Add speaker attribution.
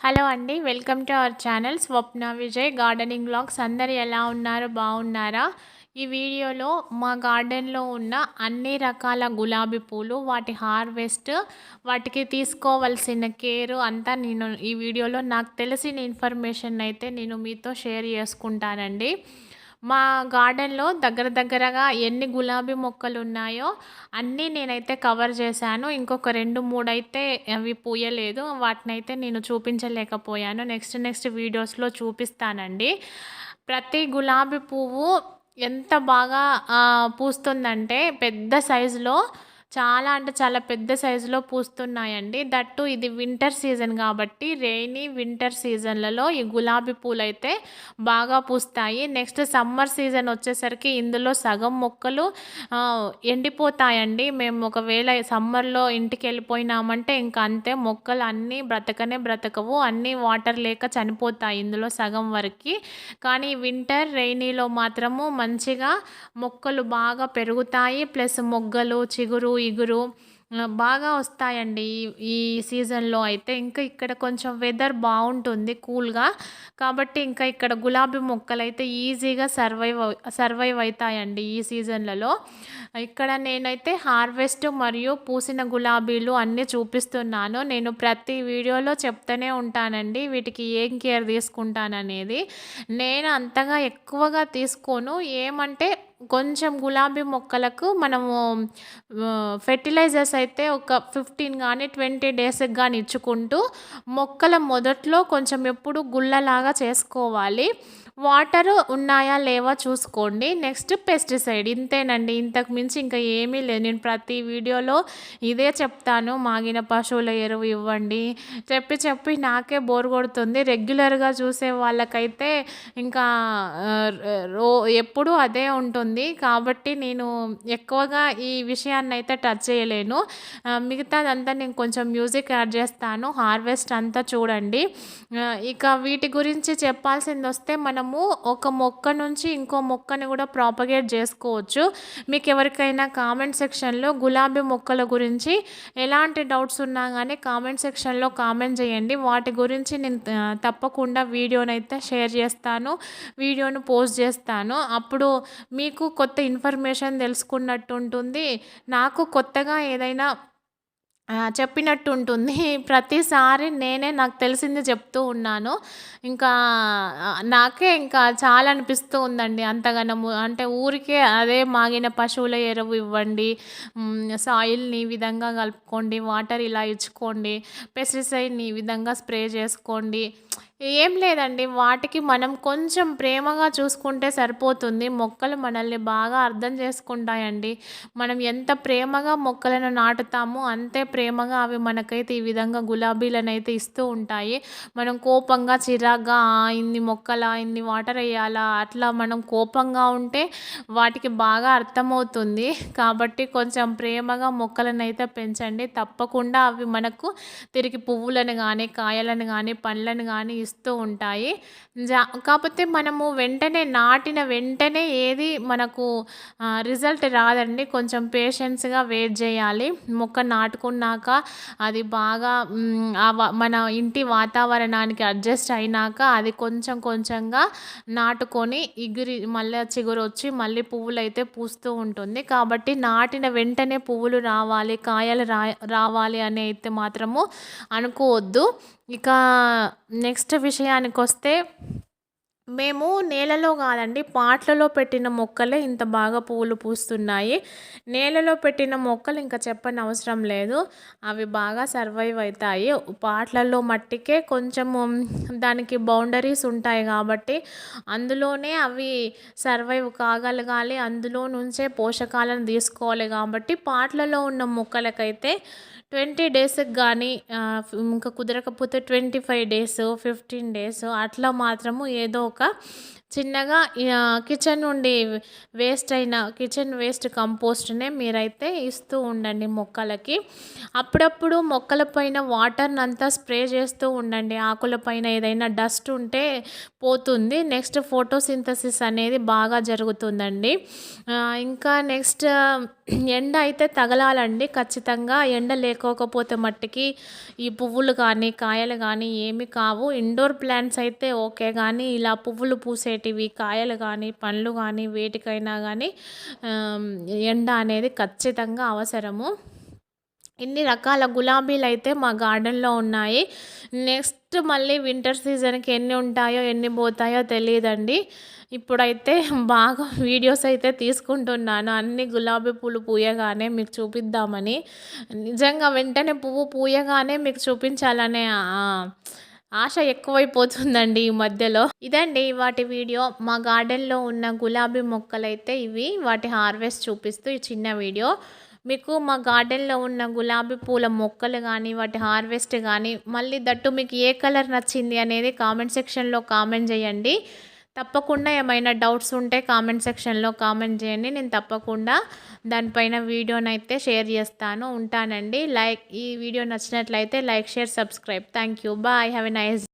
Speaker 1: Hello అండి welcome to our channel Swapna Vijay gardening blogs అందరు ఎలా ఉన్నారు? బాగున్నారా? ఈ వీడియోలో మా గార్డెన్లో ఉన్న అన్ని రకాల గులాబీ పూలు వాటి హార్వెస్ట్ వాటికి తీసుకోవాల్సిన కేరు అంతా నేను ఈ వీడియోలో. నాకు తెలిసిన ఇన్ఫర్మేషన్ అయితే నేను మీతో షేర్ చేసుకుంటానండి. మా గార్డెన్లో దగ్గర దగ్గరగా ఎన్ని గులాబీ మొక్కలు ఉన్నాయో అన్నీ నేనైతే కవర్ చేశాను. ఇంకొక రెండు మూడు అయితే అవి పూయలేదు. వాటిని అయితే నేను చూపించలేకపోయాను. నెక్స్ట్ నెక్స్ట్ వీడియోస్లో చూపిస్తానండి. ప్రతి గులాబీ పువ్వు ఎంత బాగా పూస్తుందంటే పెద్ద సైజులో చాలా అంటే చాలా పెద్ద సైజులో పూస్తున్నాయండి. దట్టు ఇది వింటర్ సీజన్ కాబట్టి రెయినీ వింటర్ సీజన్లలో ఈ గులాబీ పూలు అయితే బాగా పూస్తాయి. నెక్స్ట్ సమ్మర్ సీజన్ వచ్చేసరికి ఇందులో సగం మొక్కలు ఎండిపోతాయండి. మేము ఒకవేళ సమ్మర్లో ఇంటికి వెళ్ళిపోయినామంటే ఇంకా అంతే మొక్కలు అన్నీ బ్రతకనే బ్రతకవు. అన్నీ వాటర్ లేక చనిపోతాయి ఇందులో సగం వరకు. కానీ వింటర్ రెయినీలో మాత్రము మంచిగా మొక్కలు బాగా పెరుగుతాయి. ప్లస్ మొగ్గలు చిగురు ఇగురు బాగా వస్తాయండి ఈ సీజన్లో అయితే. ఇంకా ఇక్కడ కొంచెం వెదర్ బాగుంటుంది కూల్గా. కాబట్టి ఇంకా ఇక్కడ గులాబీ మొక్కలు అయితే ఈజీగా సర్వైవ్ సర్వైవ్ అవుతాయండి ఈ సీజన్లలో. ఇక్కడ నేనైతే హార్వెస్ట్ మరియు పూసిన గులాబీలు అన్నీ చూపిస్తున్నాను. నేను ప్రతి వీడియోలో చెప్తూనే ఉంటానండి వీటికి ఏం కేర్ తీసుకుంటాననేది. నేను అంతగా ఎక్కువగా తీసుకోను. ఏమంటే కొంచెం గులాబీ మొక్కలకు మనము ఫెర్టిలైజర్స్ అయితే ఒక ఫిఫ్టీన్ కానీ ట్వంటీ డేస్కి కానీ ఇచ్చుకుంటూ మొక్కల మొదట్లో కొంచెం ఎప్పుడు గుళ్ళలాగా చేసుకోవాలి. వాటర్ ఉన్నాయా లేవా చూసుకోండి. Next pesticide. ఇంతేనండి. ఇంతకు మించి ఇంకా ఏమీ లేదు. నేను ప్రతి వీడియోలో ఇదే చెప్తాను. మాగిన పశువుల ఎరువు ఇవ్వండి. చెప్పి చెప్పి నాకే బోర్ కొడుతుంది. రెగ్యులర్గా చూసే వాళ్ళకైతే ఇంకా రో ఎప్పుడూ అదే ఉంటుంది. ఉంది. కాబట్టి నేను ఎక్కువగా ఈ విషయాన్ని అయితే టచ్ చేయలేను మిగతాదంతా నేను కొంచెం మ్యూజిక్ యాడ్ చేస్తాను. హార్వెస్ట్ అంతా చూడండి. ఇక వీటి గురించి చెప్పాల్సింది వస్తే మనము ఒక మొక్క నుంచి ఇంకో మొక్కని కూడా ప్రాపగేట్ చేసుకోవచ్చు. మీకు ఎవరికైనా కామెంట్ సెక్షన్లో గులాబీ మొక్కల గురించి ఎలాంటి డౌట్స్ ఉన్నా కానీ కామెంట్ సెక్షన్లో కామెంట్ చేయండి. వాటి గురించి నేను తప్పకుండా వీడియోనైతే షేర్ చేస్తాను. వీడియోను పోస్ట్ చేస్తాను. అప్పుడు మీకు కొత్త ఇన్ఫర్మేషన్ తెలుసుకున్నట్టు ఉంటుంది నాకు కొత్తగా ఏదైనా చెప్పినట్టు ఉంటుంది ప్రతిసారి నేనే నాకు తెలిసింది చెప్తూ ఉన్నాను. ఇంకా నాకే ఇంకా చాలా అనిపిస్తూ ఉందండి అంతగానము అంటే ఊరికే అదే మాగిన పశువుల ఎరువు ఇవ్వండి సాయిల్ని ఈ విధంగా కలుపుకోండి వాటర్ ఇలా ఇచ్చుకోండి పెస్టిసైడ్ని ఈ విధంగా స్ప్రే చేసుకోండి. ఏం లేదండి వాటికి మనం కొంచెం ప్రేమగా చూసుకుంటే సరిపోతుంది. మొక్కలు మనల్ని బాగా అర్థం చేసుకుంటాయండి. మనం ఎంత ప్రేమగా మొక్కలను నాటుతామో అంతే ప్రేమగా అవి మనకైతే ఈ విధంగా గులాబీలను అయితే ఇస్తూ ఉంటాయి. మనం కోపంగా చిరాగ్గా ఇన్ని మొక్కలా ఇన్ని వాటర్ వేయాలా? అట్లా మనం కోపంగా ఉంటే వాటికి బాగా అర్థమవుతుంది. కాబట్టి కొంచెం ప్రేమగా మొక్కలను అయితే పెంచండి. తప్పకుండా అవి మనకు తిరిగి పువ్వులను కానీ కాయలను కానీ పండ్లను కానీ ఇస్తూ ఉంటాయి. జా కాకపోతే మనము వెంటనే నాటిన వెంటనే ఏది మనకు రిజల్ట్ రాదండి. కొంచెం పేషెన్స్గా వెయిట్ చేయాలి. మొక్క నాటుకున్నాక అది బాగా మన ఇంటి వాతావరణానికి అడ్జస్ట్ అయినాక అది కొంచెం కొంచెంగా నాటుకొని ఇగురి మళ్ళీ చిగురు వచ్చి మళ్ళీ పువ్వులు అయితే పూస్తూ ఉంటుంది. కాబట్టి నాటిన వెంటనే పువ్వులు రావాలి కాయలు రా రావాలి అని అయితే మాత్రము అనుకోవద్దు. ఇక నెక్స్ట్ విషయానికి వస్తే మేము నేలలో కాదండి పాట్లలో పెట్టిన మొక్కలే ఇంత బాగా పువ్వులు పూస్తున్నాయి. నేలలో పెట్టిన మొక్కలు ఇంకా చెప్పని అవసరం లేదు. అవి బాగా సర్వైవ్ అవుతాయి. పాట్లలో మట్టికే కొంచెము దానికి బౌండరీస్ ఉంటాయి కాబట్టి అందులోనే అవి సర్వైవ్ కాగలగాలి. అందులో నుంచే పోషకాలను తీసుకోవాలి కాబట్టి పాట్లలో ఉన్న మొక్కలకైతే ట్వంటీ డేస్కి కానీ ఇంకా కుదరకపోతే twenty five days fifteen days అట్లా మాత్రము ఏదో ఒక చిన్నగా కిచెన్ నుండి వేస్ట్ అయిన కిచెన్ వేస్ట్ కంపోస్ట్నే మీరైతే ఇస్తూ ఉండండి మొక్కలకి. అప్పుడప్పుడు మొక్కల పైన వాటర్ని అంతా స్ప్రే చేస్తూ ఉండండి. ఆకుల పైన ఏదైనా డస్ట్ ఉంటే పోతుంది. నెక్స్ట్ ఫోటోసింథసిస్ అనేది బాగా జరుగుతుందండి. ఇంకా నెక్స్ట్ ఎండ అయితే తగలాలండి ఖచ్చితంగా. ఎండ లేకపోతే మట్టికి ఈ పువ్వులు కానీ కాయలు కానీ ఏమి కావు. ఇండోర్ ప్లాంట్స్ అయితే ఓకే కానీ ఇలా పువ్వులు పూసేటివి కాయలు కానీ పండ్లు కానీ వేటికైనా కానీ ఎండ అనేది ఖచ్చితంగా అవసరము. ఇన్ని రకాల గులాబీలు అయితే మా గార్డెన్లో ఉన్నాయి. నెక్స్ట్ మళ్ళీ వింటర్ సీజన్కి ఎన్ని ఉంటాయో ఎన్ని పోతాయో తెలియదండి ఇప్పుడైతే బాగా వీడియోస్ అయితే తీసుకుంటున్నాను. అన్ని గులాబీ పూలు పూయగానే మీకు చూపిద్దామని. నిజంగా వెంటనే పువ్వు పూయగానే మీకు చూపించాలనే ఆశ ఎక్కువైపోతుందండి ఈ మధ్యలో. ఇదండి వాటి వీడియో. మా గార్డెన్లో ఉన్న గులాబీ మొక్కలైతే ఇవి వాటి హార్వెస్ట్ చూపిస్తూ ఈ చిన్న వీడియో. మీకు మా గార్డెన్లో ఉన్న గులాబీ పూల మొక్కలు కానీ వాటి హార్వెస్ట్ కానీ మళ్ళీ దట్టు మీకు ఏ కలర్ నచ్చింది అనేది కామెంట్ సెక్షన్లో కామెంట్ చేయండి. తప్పకుండా ఏమైనా డౌట్స్ ఉంటే కామెంట్ సెక్షన్లో కామెంట్ చేయండి. నేను తప్పకుండా దానిపైన వీడియోనైతే షేర్ చేస్తాను. ఉంటానండి. లైక్ ఈ వీడియో నచ్చినట్లయితే like share subscribe. Thank you bye. Have a nice